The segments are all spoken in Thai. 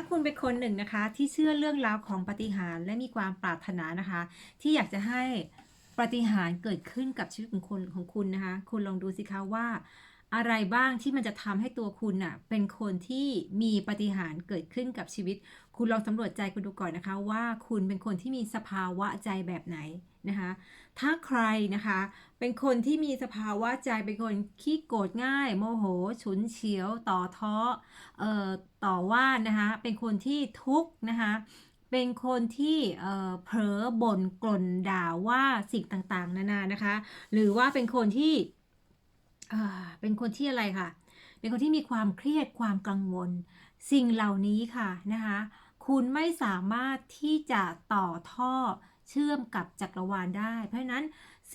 ถ้าคุณเป็นคนหนึ่งนะคะ ที่เชื่อเรื่องราวของปาฏิหาริย์และมีความปรารถนานะคะ ที่อยากจะให้ปาฏิหาริย์เกิดขึ้นกับชีวิตของคุณของคุณนะคะ คุณลองดูสิคะว่า อะไรบ้างที่มันจะทำให้ตัวคุณน่ะเป็นคนที่มีปาฏิหาริย์เกิดขึ้นกับชีวิต คุณลองสำรวจใจคุณดูก่อนนะคะ ว่าคุณเป็นคนที่มีสภาวะใจแบบไหนนะคะ ถ้าใครนะคะ เป็นคนที่มีสภาวะใจเป็นคนขี้โกรธง่าย โมโห ฉุนเฉียว ต่อท้อเอ่อต่อว่านะคะ เป็นคนที่ทุกข์นะคะเป็นคนที่เผลอบ่นกล่นด่าว่าสิ่งต่างๆ นานานะคะ หรือว่าเป็นคนที่ เป็นคนที่อะไรค่ะ เป็นคนที่มีความเครียดความกังวล สิ่งเหล่านี้ค่ะนะคะคุณไม่สามารถที่จะต่อท่อเชื่อมกับจักรวาลได้ เพราะฉะนั้น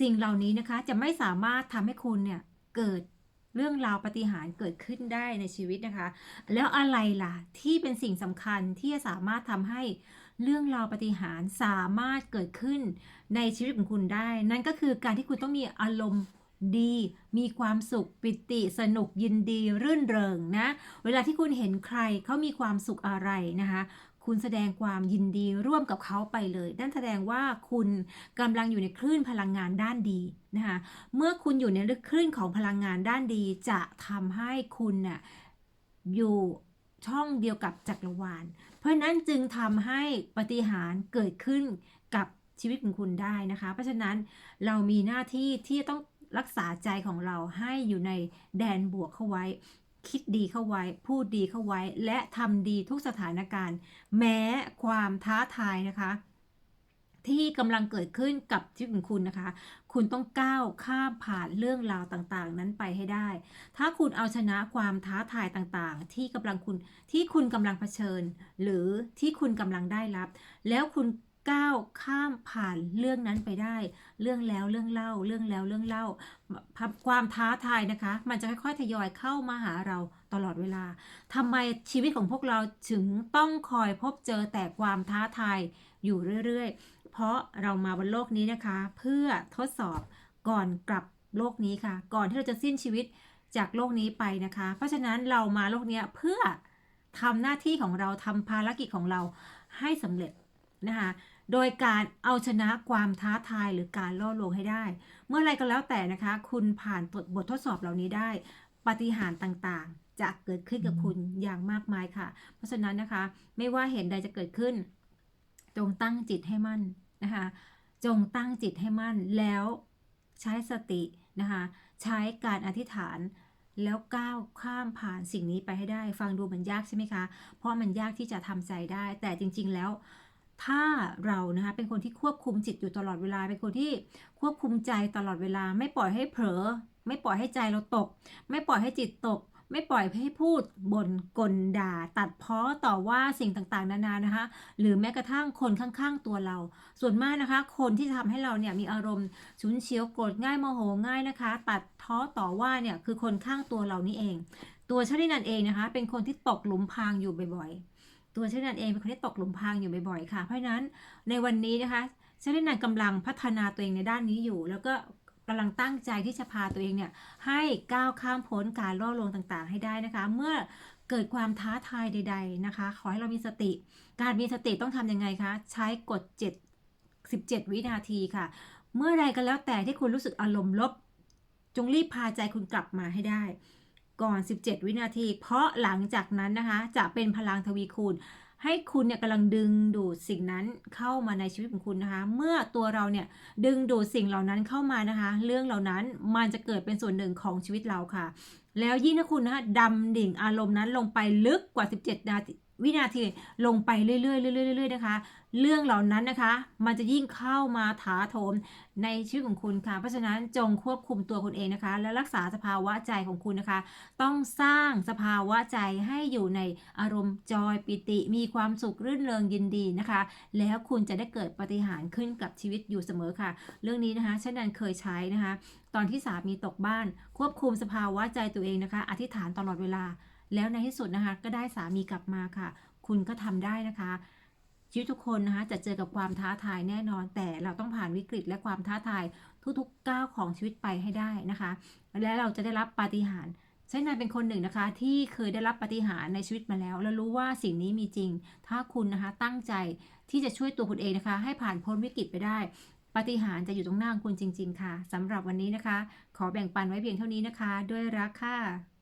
สิ่งเหล่านี้นะคะจะไม่สามารถทำให้คุณเนี่ยเกิดเรื่องราวปาฏิหาริย์เกิดขึ้นได้ในชีวิตนะคะ แล้วอะไรล่ะที่เป็นสิ่งสำคัญที่จะสามารถทำให้เรื่องราวปาฏิหาริย์สามารถเกิดขึ้นในชีวิตของคุณได้ นั่นก็คือการที่คุณต้องมีอารมณ์ ดี มีความสุขปิติสนุกยินดี รื่นเริงนะ เวลาที่คุณเห็นใครเขามีความสุขอะไรนะคะคุณแสดงความยินดีร่วมกับเขาไปเลยนั่นแสดงว่าคุณกำลังอยู่ในคลื่นพลังงานด้านดีนะคะเมื่อคุณอยู่ในคลื่นของพลังงานด้านดี จะทำให้คุณน่ะอยู่ช่องเดียวกับจักรวาล เพราะนั้นจึงทำให้ปฏิหารเกิดขึ้นกับชีวิตของคุณได้นะคะ เพราะฉะนั้นเรามีหน้าที่ที่ต้อง รักษาใจของเราให้อยู่ในแดนบวกเข้าไว้ คิดดีเข้าไว้ พูดดีเข้าไว้ และทำดีทุกสถานการณ์ แม้ความท้าทายนะคะ ที่กำลังเกิดขึ้นกับชีวิตของคุณนะคะ คุณต้องก้าวข้ามผ่านเรื่องราวต่างๆ นั้นไปให้ได้ ถ้าคุณเอาชนะความท้าทายต่างๆ ที่กำลังคุณที่คุณกำลังเผชิญ หรือที่คุณกำลังได้รับ แล้วคุณ ก้าวข้ามผ่านเรื่องนั้นไปได้ เรื่องแล้วเรื่องเล่า เรื่องแล้วเรื่องเล่า ความท้าทายนะคะ มันจะค่อยๆทยอยเข้ามาหาเราตลอดเวลาทำไมชีวิตของพวกเราถึงต้องคอยพบเจอแต่ความท้าทายอยู่เรื่อยๆ เพราะเรามาบนโลกนี้นะคะ เพื่อทดสอบก่อนกลับโลกนี้ค่ะ ก่อนที่เราจะสิ้นชีวิตจากโลกนี้ไปนะคะ เพราะฉะนั้นเรามาโลกนี้เพื่อทำหน้าที่ของเราทำภารกิจของเราให้สำเร็จนะคะ โดยการเอาชนะความท้าทายหรือการล่อลวงให้ได้ เมื่อไรก็แล้วแต่นะคะ คุณผ่านบททดสอบเหล่านี้ได้ปฏิหารต่างๆ จะเกิดขึ้นกับคุณอย่างมากมายค่ะ เพราะฉะนั้นนะคะ ไม่ว่าเหตุใดจะเกิดขึ้น จงตั้งจิตให้มั่นนะคะ จงตั้งจิตให้มั่นแล้วใช้สตินะคะใช้การอธิษฐานแล้วก้าวข้ามผ่านสิ่งนี้ไปให้ได้ ฟังดูมันยากใช่ไหมคะ เพราะมันยากที่จะทำใจได้ แต่จริง ๆ แล้ว ถ้าเรานะคะเป็นคนที่ควบคุมจิตอยู่ตลอดเวลา เป็นคนที่ควบคุมใจตลอดเวลา ไม่ปล่อยให้เผลอ ไม่ปล่อยให้ใจเราตก ไม่ปล่อยให้จิตตก ไม่ปล่อยให้พูดบ่นกลด่า ตัดเพ้อต่อว่าสิ่งต่างๆ นานานะคะ หรือแม้กระทั่งคนข้างๆตัวเรา ส่วนมากนะคะ คนที่ทำให้เราเนี่ยมีอารมณ์ฉุนเฉียวโกรธง่ายโมโหง่ายนะคะ ตัดท้อต่อว่าเนี่ยคือคนข้างตัวเรานี่เอง ตัวชาลินันเองนะคะ เป็นคนที่ตกหลุมพรางอยู่บ่อยๆ ตัวเชลนันเองเป็นคนที่ตกหลุมพรางอยู่บ่อยๆค่ะ เพราะฉะนั้นในวันนี้นะคะเชลนันกำลังพัฒนาตัวเองในด้านนี้อยู่ แล้วก็กำลังตั้งใจที่จะพาตัวเองเนี่ยให้ก้าวข้ามพ้นการล่อลวงต่างๆ ให้ได้นะคะ เมื่อเกิดความท้าทายใด ๆนะคะ ขอให้เรามีสติ การมีสติต้องทำยังไงคะ ใช้กฎ7 17 วินาทีค่ะ เมื่อไรก็แล้วแต่ที่คุณรู้สึกอารมณ์ลบ จงรีบพาใจคุณกลับมาให้ได้ ก่อน 17 วินาที เพราะหลังจากนั้นนะคะจะเป็นพลังทวีคูณ ให้คุณเนี่ยกำลังดึงดูดสิ่งนั้นเข้ามาในชีวิตของคุณนะคะ เมื่อตัวเราเนี่ยดึงดูดสิ่งเหล่านั้นเข้ามานะคะ เรื่องเหล่านั้นมันจะเกิดเป็นส่วนหนึ่งของชีวิตเราค่ะ แล้วยิ่งถ้าคุณนะคะดำดิ่งอารมณ์นั้นลงไปลึกกว่า 17 นาที วินาทีลงไปเรื่อยๆเรื่อยๆเรื่อยๆนะคะ เรื่องเหล่านั้นนะคะ มันจะยิ่งเข้ามาถาโถมในชีวิตของคุณค่ะ เพราะฉะนั้นจงควบคุมตัวคุณเองนะคะ และรักษาสภาวะใจของคุณนะคะ ต้องสร้างสภาวะใจให้อยู่ในอารมณ์จอยปิติ มีความสุขรื่นเริงยินดีนะคะ แล้วคุณจะได้เกิดปฏิหารขึ้นกับชีวิตอยู่เสมอค่ะ เรื่องนี้นะคะฉันนันเคยใช้นะคะ ตอนที่สามีตกบ้าน ควบคุมสภาวะใจตัวเองนะคะ อธิษฐานตลอดเวลา แล้วในที่สุดนะคะ ก็ได้สามีกลับมาค่ะ คุณก็ทำได้นะคะชีวิตทุกคนนะคะจะเจอกับความท้าทายแน่นอน แต่เราต้องผ่านวิกฤตและความท้าทายทุกๆก้าวของชีวิตไปให้ได้นะคะ และเราจะได้รับปาฏิหาริย์ใช้นายเป็นคนหนึ่งนะคะ ที่เคยได้รับปาฏิหารย์ในชีวิตมาแล้ว แล้วรู้ว่าสิ่งนี้มีจริง ถ้าคุณนะคะตั้งใจที่จะช่วยตัวคุณเองนะคะ ให้ผ่านพ้นวิกฤตไปได้ปาฏิหารย์จะอยู่ตรงหน้าคุณจริง ๆ ค่ะสำหรับวันนี้นะคะ ขอแบ่งปันไว้เพียงเท่านี้นะคะ ด้วยรักค่ะ